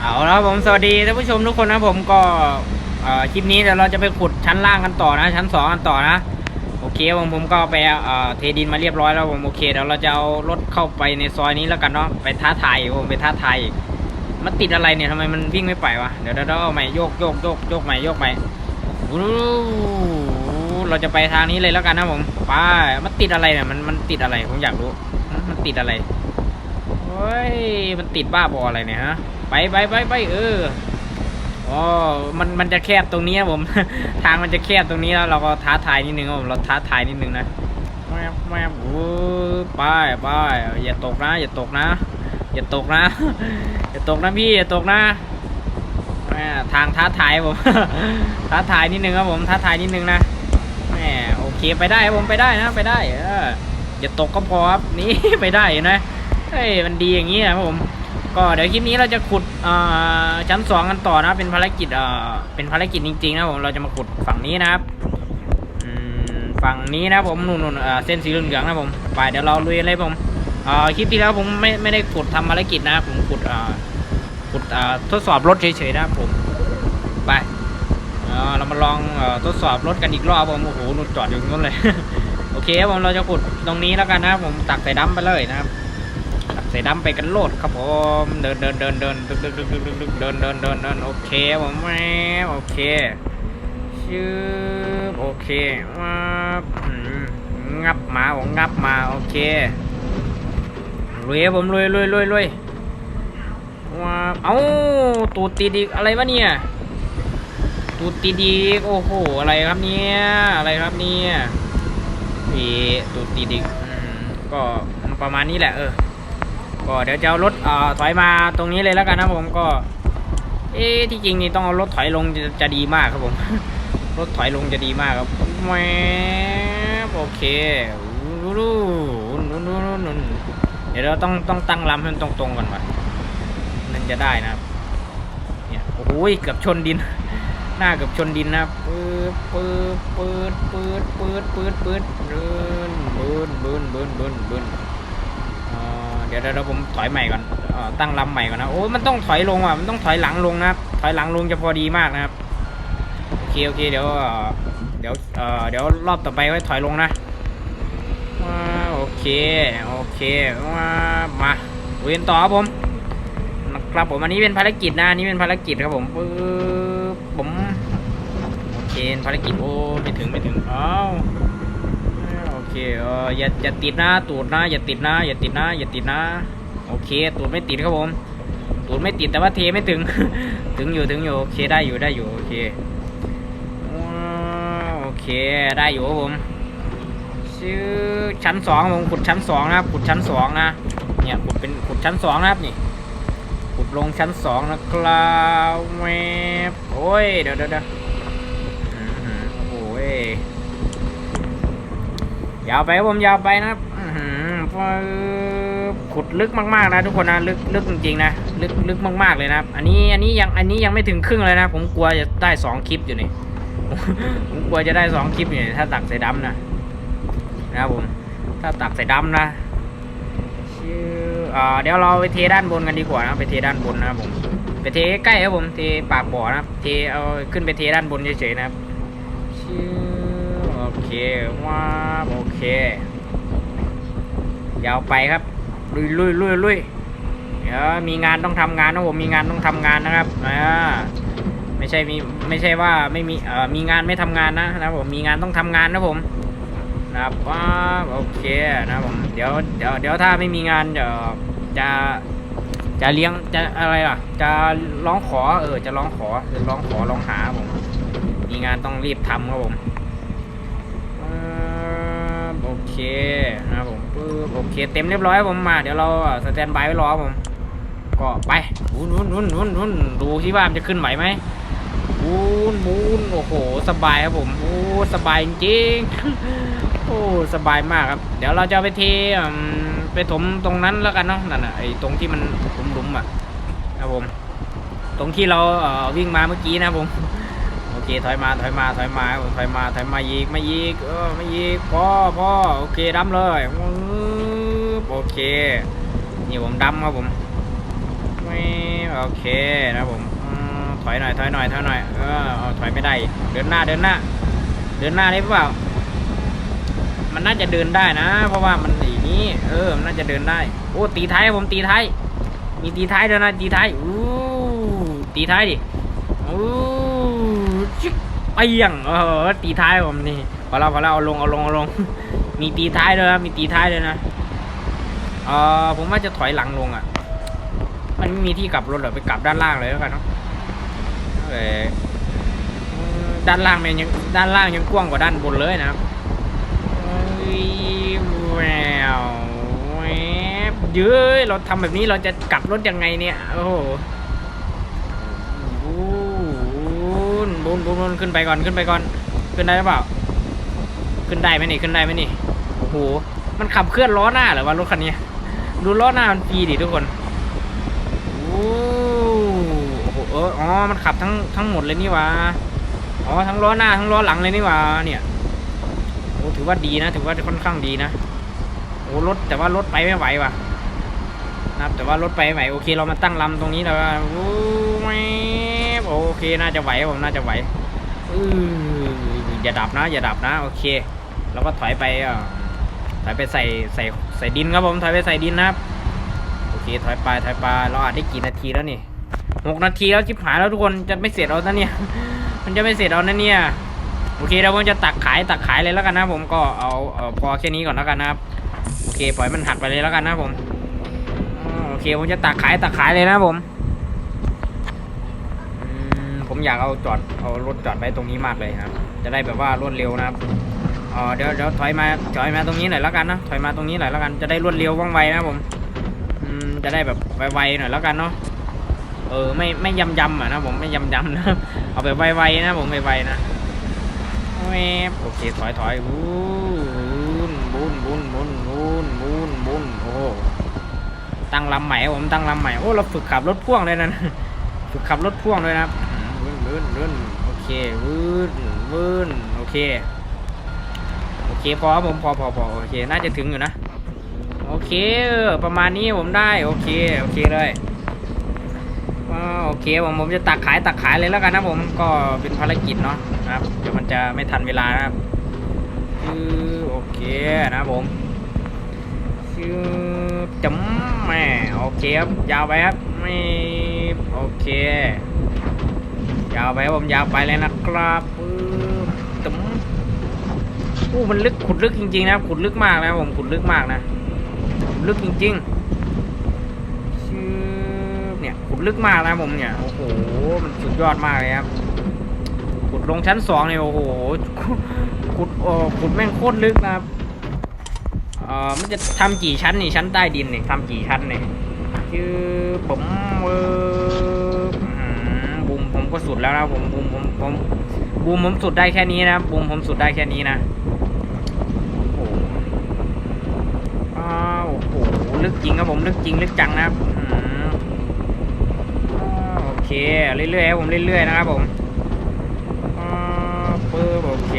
เอาละครับผมสวัสดีท่านผู้ชมทุกคนนะผมก็คลิปนี้เดี๋ยวเราจะไปขุดชั้นล่างกันต่อนะ ชั้นสองกันต่อนะโอเคผมผมก็ไปเทดินมาเรียบร้อยแล้วผมโอเคเดี๋ยวเราจะเอารถเข้าไปในซอยนี้แล้วกันเนาะไปท้าทายอีกผมไปท้าทายมันติดอะไรเนี่ยทำไมมันวิ่งไม่ไปวะเดี๋ยวเดี๋ยวเอาใหม่โยกโยกโยกโยกใหม่โยกใหม่เราจะไปทางนี้เลยแล้วกันนะผมไปมันติดอะไรเนี่ยมันมันติดอะไรผมอยากรู้มันติดอะไรเฮ้ยมันติดบ้าบออะไรเนี่ยฮะ ไปไปไปไปเอออ๋อมันมันจะแคบตรงนี้ครับผม ทางมันจะแคบตรงนี้แล้วเราก็ท้าทายนิดนึงครับผมเราท้าทายนิดนึงนะแมบแมบโอ้ไปไปอย่าตกนะ อย่าตกนะ อย่าตกนะ อย่าตกนะพี่อย่าตกนะแหม่ทางท้าทายผม ท้าทายนิดนึงครับผมท้าทายนิดนึงนะแหมโอเคไปได้ครับผมไปได้นะไปได้ เอออย่าตกก็พอครับนี่ไปได้เห็นะเฮ้ยมันดีอย่างนี้นะครับผม ก็เดี๋ยวคลิปนี้เราจะขุดชั้นสองกันต่อนะเป็นภารกิจเป็นภารกิจจริงๆนะผมเราจะมาขุดฝั่งนี้นะครับฝั่งนี้นะผมนู่นๆเอ่อเส้นสีเหลืองๆนะผมไปเดี๋ยวเราลุยเลยผมคลิปที่แล้วผมไม่ไม่ได้ขุดทำภารกิจนะผมขุดขุดทดสอบรถเฉยๆนะผมไปเรามาลองทดสอบรถกันอีกรอบผมโอ้โหนู่นจอดอยู่ตรงนู้นเลยโอเคผมเราจะขุดตรงนี้แล้วกันนะผมตักใส่ดัมไปเลยนะครับ ตักใส่ดำไปกันโลดครับผมเดินเดินเดินเดินดึกดึกดึกดึกดึกดึกเดินเดินเดินเดินโอเคผมแม่โอเคชื่อโอเคมางับมาผมงับมาโอเคลุยผมลุยลุยลุยลุยว้าเอ้าตูดติดอีกอะไรวะเนี่ยตูดติดอีกโอ้โหอะไรครับเนี่ยอะไรครับเนี่ยพี่ตูดติดอีกอืมก็ประมาณนี้แหละเออ ก็เดี๋ยวจะเอารถเอ่อถอยมาตรงนี้เลยแล้วกันนะผมก็ เอ๊ะที่จริงนี่ต้องเอารถถอยลงจะจะดีมากครับผม รถถอยลงจะดีมากครับแหมโอเคเดี๋ยวเราต้องต้องตั้งลำให้มันตรงๆก่อนวะนั่นจะได้นะครับเนี่ยโอ้โหเกือบชนดิน หน้าเกือบชนดินนะปื๊ดปื๊ดปื๊ดปื๊ดปื๊ดปื๊ดปื๊ดเบินเบินเบินเบินเบินเบินอ่อ เดี๋ยวเดี๋ยวผมถอยใหม่ก่อนอตั้งลำใหม่ก่อนนะโอ้มันต้องถอยลงอะมันต้องถอยหลังลงนะครับถอยหลังลงจะพอดีมากนะครับโอเคโอเคเดี๋ยวเดี๋ยวเดี๋ยวรอบต่อไปไว้ถอยลงนะโอเคโอเคว้ามาเวียนต่อครับผมนะครับผมอันนี้เป็นภารกิจนะอันนี้เป็นภารกิจครับผมปึ๊บผมโอเคภารกิจโอ้ไม่ถึงไม่ถึงอ้าว เคเอออย่าอย่าติดนะ ตูดนะ อย่าติดนะ อย่าติดนะ อย่าติดนะ โอเค ตูดไม่ติดครับผม ตูดไม่ติดแต่ว่าเทไม่ถึง ถึงอยู่ ถึงอยู่ โอเค ได้อยู่ ได้อยู่ โอเค โอเค ได้อยู่ครับผมชื่อชั้นสองผมขุดชั้นสองนะครับ ขุดชั้นสองนะ เนี่ย ขุดเป็น ขุดชั้นสองนะครับนี่ ขุดลงชั้นสองนะครับแมบโอ้ย เดี๋ยวเดี๋ยวเดี๋ยวอื้อหือโอ้ย ยาวไปผมยาวไปนะครับขุดลึกมากๆนะทุกคนนะลึกลึกจริงๆนะลึกลึกมากๆเลยนะอันนี้อันนี้ยังอันนี้ยังไม่ถึงครึ่งเลยนะ ผมกลัวจะได้สองคลิปอยู่นี่ผมกลัวจะได้สองคลิปอยู่นี่ถ้าตักใส่ดำนะนะครับผมถ้าตักใส่ดำนะชื่ออ่าเดี๋ยวเราไปเทด้านบนกันดีกว่านะไปเทด้านบนนะครับผมไปเทใกล้ครับผมเทปากบ่อนะครับเทเอาขึ้นไปเทด้านบนเฉยๆนะครับชื่อโอเคว้าโอ เค ยาวไปครับ ลุยลุยลุยลุยเดี๋ยวมีงานต้องทำงานนะผมมีงานต้องทำงานนะครับอ่าไม่ใช่มีไม่ใช่ว่าไม่มีเอ่อมีงานไม่ทำงานนะนะผมมีงานต้องทำงานนะผมนะครับว้าโอเคนะผมเดี๋ยวเดี๋ยวเดี๋ยวถ้าไม่มีงานเดี๋ยวจะจะเลี้ยงจะอะไรล่ะ จะร้องขอเออจะร้องขอจะร้องขอร้องหาผมมีงานต้องรีบทำครับผม เคนะครับผมปึ๊บโอเค เต็มเรียบร้อยผมมา เดี๋ยวเราสแตนบายไว้รอผม ก็ไปวุ้นวุ้นวุ้นวุ้นวุ้นดูที่ว่ามันจะขึ้นไหวไหมวุ้นวุ้นโอ้โห สบายครับผมโอ้สบายจริงโอ้สบายมากครับ เดี๋ยวเราจะไปเทอืมไปถมตรงนั้นแล้วกันเนาะนั่นน่ะไอ้ตรงที่มันหลุมๆอะครับผม ตรงที่เราเอ่อวิ่งมาเมื่อกี้นะผม เคถอยมาถอยมาถอยมาถอยมาถอยมายีกไม่ยีกเออไม่ยีกพ่อพ่อโอเคดำเลยโอเคนี่ผมดำครับผมไม่โอเคนะผมถอยหน่อยถอยหน่อยถอยหน่อยเออถอยไม่ได้ เดินหน้าเดินหน้า เดินหน้าได้เปล่า มันน่าจะเดินได้นะ เพราะว่ามันอย่างนี้ เออมันน่าจะเดินได้โอ้ตีท้ายผมตีท้ายมีตีท้ายด้วยนะตีท้ายอู้ตีท้ายดิอู้ ชิกไปยังเออตีท้ายผมนี่พอเราพอเราเอาลงเอาลงเอาลง มีตีท้ายด้วยนะมีตีท้ายด้วยนะเออผมว่าจะถอยหลังลงอะ มันไม่มีที่กลับรถหรอไปกลับด้านล่างเลยแล้วกันเนาะเออด้านล่างมันยังด้านล่างยังกว้างกว่าด้านบนเลยนะครับแววแวบเย้ยเราทำแบบนี้เราจะกลับรถยังไงเนี่ยโอ้โห บุนบุนบุนบุนขึ้นไปก่อนขึ้นไปก่อน ขึ้นได้หรือเปล่า ขึ้นได้ไหมนี่ขึ้นได้ไหมนี่โอ้โหมันขับเคลื่อนล้อหน้าเหรอวะรถคันนี้ดูล้อหน้ามันฟรีดิทุกคนโอ้โหเอออ๋อมันขับทั้งทั้งหมดเลยนี่วะอ๋อทั้งล้อหน้าทั้งล้อหลังเลยนี่วะเนี่ยโอ้ถือว่าดีนะถือว่าค่อนข้างดีนะโอ้รถแต่ว่ารถไปไม่ไหวว่ะนะครับแต่ว่ารถไปไม่ไหวโอเคเรามาตั้งลำตรงนี้แล้วโอ้ โอเคน่าจะไหวผมน่าจะไหวอืออย่าดับนะ อย่าดับนะ โอเคเราก็ถอยไปถอยไปใส่ใส่ใส่ดินครับผมถอยไปใส่ดินนะครับโอเคถอยไปถอยไปเราอาจได้กี่นาทีแล้วนี่หกนาทีแล้วชิบหายแล้วทุกคนจะไม่เสร็จเอานะเนี่ย มันจะไม่เสร็จเอานะเนี่ยโอเคเราผมจะตักขายตักขายเลยแล้วกันนะผมก็เอาเอาพอแค่นี้ก่อนแล้วกันนะครับโอเคปล่อยมันหักไปเลยแล้วกันนะผมโอเคผมจะตักขายตักขายเลยนะผม ผมอยากเอาจอดเอารถจอดไว้ตรงนี้มากเลยครับ จะได้แบบว่ารวดเร็วนะครับเดี๋ยวเดี๋ยวถอยมาถอยมาตรงนี้หน่อยแล้วกันนะถอยมาตรงนี้หน่อยแล้วกันจะได้รวดเร็วว่องไวนะผมจะได้แบบไวๆหน่อยแล้วกันเนาะเออไม่ไม่ยำยำอะนะผมไม่ยำยำนะเอาแบบไวๆนะผมไวๆนะแวบโอเคถอยถอยบุนบุนบุนบุนบุนบุนบุนโอ้ตั้งลำใหม่ผมตั้งลำใหม่โอ้เราฝึกขับรถพ่วงเลยนะฝึกขับรถพ่วงเลยนะครับ วืนวืนโอเควืนวืนโอเค โอเคพอครับผมพอพอพอโอเค น่าจะถึงอยู่นะ โอเค ประมาณนี้ผมได้ โอเค โอเคเลยโอเคผมผมจะตักขายตักขายเลยแล้วกันนะผมก็เป็นภารกิจเนาะนะครับเดี๋ยวมันจะไม่ทันเวลานะครับคือโอเคนะครับผมชื่อจำแม่โอเคครับยาวไปครับไม่โอเค ยาวไปผมยาวไปเลยนะครับปึ๊บตึมอู้มันลึกขุดลึกจริงๆนะครับขุดลึกมากนะผมขุดลึกมากนะลึกจริงๆชื่อเนี่ยขุดลึกมากนะผมเนี่ยโอ้โหมันสุดยอดมากเลยครับขุดลงชั้นสองเนี่ยโอ้โหขุดเออขุดแม่งโคตรลึกนะครับเอ่อมันจะทำกี่ชั้นนี่ชั้นใต้ดินเนี่ยทำกี่ชั้นเนี่ยชื่อผมเอออื้อหือบูมผม ก็สุดแล้วนะผมบูมผมผมบูมผมสุดได้แค่นี้นะบูมผมสุดได้แค่นี้นะโอ้โหอ้าวโอ้โหลึกจริงครับผมลึกจริงลึกจังนะครับโอเคเรื่อยๆผมเรื่อยๆนะครับผมปึ๊บโอเค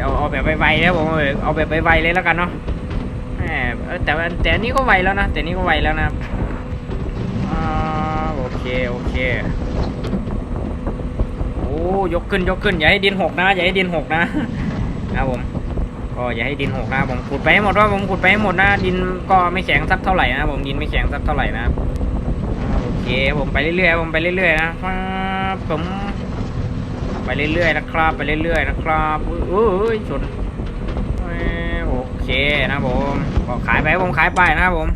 เอาเอาแบบไวๆนะผมเอาแบบไวๆเลยแล้วกันเนาะแต่แต่นี้ก็ไวแล้วนะแต่นี้ก็ไวแล้วนะครับ เคโอเคโอ้ยกขึ้นยกขึ้นอย่าให้ดินหกนะอย่าให้ดินหกนะนะผมก็อย่าให้ดินหกนะผมขุดไปให้หมดว่าผมขุดไปให้หมดนะดินก็ไม่แข็งสักเท่าไหร่นะผมดินไม่แข็งสักเท่าไหร่นะโอเคผมไปเรื่อยๆผมไปเรื่อยๆนะครับผมไปเรื่อยๆนะครับ ไปเรื่อยๆนะครับอุ้ยชนโอเคนะผมก็ขายไปผมขายไปนะครับผม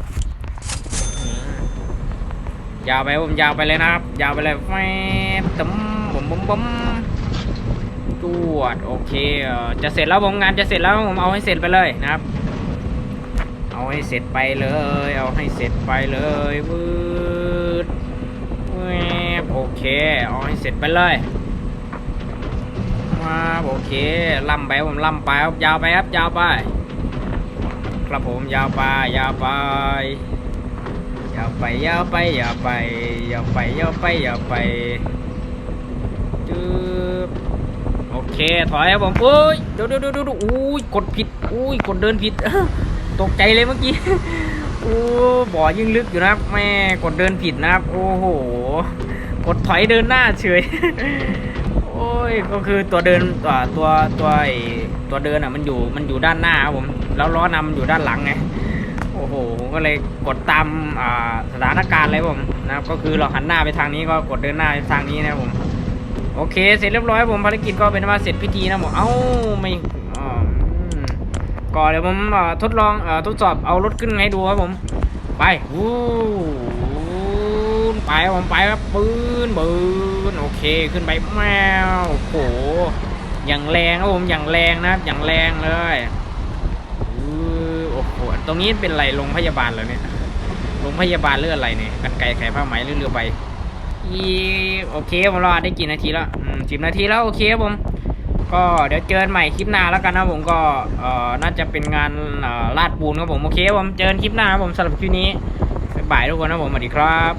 ยาวไปผมยาวไปเลยนะครับ ยาวไปเลยแฟบตึมบุ๋มบุ๋มบุ๋มจวดโอเคจะเสร็จแล้วผมงานจะเสร็จแล้วผมเอาให้เสร็จไปเลยนะครับ เอาให้เสร็จไปเลย เอาให้เสร็จไปเลยวืดแวบโอเค เอาให้เสร็จไปเลยมาโอเคล่ำไปผมล่ำไปครับยาวไปครับยาวไป ครับผมยาวไปยาวไป ยาไปอย่าไปอย่าไปอย่าไปอยาไปยาไปจืบโอเคถอยครับผมอุ้ยเดี๋ยวเดี๋ยวเดี๋ยวเดี๋ยวอุ้ยกดผิดอุ้ยกดเดินผิดตกใจเลยเมื่อกี้โอ้บ่อยิ่งลึกอยู่นะครับแม่กดเดินผิดนะครับ โอ้โหกดถอยเดินหน้าเฉยโอ้ยก็คือตัวเดินตัวตัวตัวไอตัวเดินอะมันอยู่มันอยู่ด้านหน้าครับผมแล้วล้อนำมันอยู่ด้านหลังไง โอ้โหผมก็เลยกดตามสถานการณ์เลยผมนะครับ ก็คือเราหันหน้าไปทางนี้ก็กดเดินหน้าไปทางนี้นะครับผมโอเค เสร็จเรียบร้อยผมภารกิจก็เป็นว่าเสร็จพิธีนะผมเอ้าไม่อ่อืมก็เดี๋ยวผมทดลองอทดสอบเอารถขึ้นให้ดูครับผม ไปวู้ไปผมไปครับปืนปืนโอเคขึ้นไปแมวโอ้โหอย่างแรงครับผมอย่างแรงนะครับอย่างแรงเลย ตรงนี้เป็นไรโรงพยาบาลเหรอเนี่ยโรงพยาบาลเลืออะไรเนี่ยกันไกลไขผ้าไหมหรือเรือใบอีโอเคผมรอได้กี่นาทีแล้วสิบนาทีแล้วโอเคครับผม ก็เดี๋ยวเจอกันใหม่คลิปหน้าแล้วกันนะผมก็เอ่อน่าจะเป็นงานลาดปูนครับผมโอเคครับผมเจอกันคลิปหน้าครับผมสำหรับคลิปนี้บ๊ายบายทุกคนนะผมสวัสดีครับ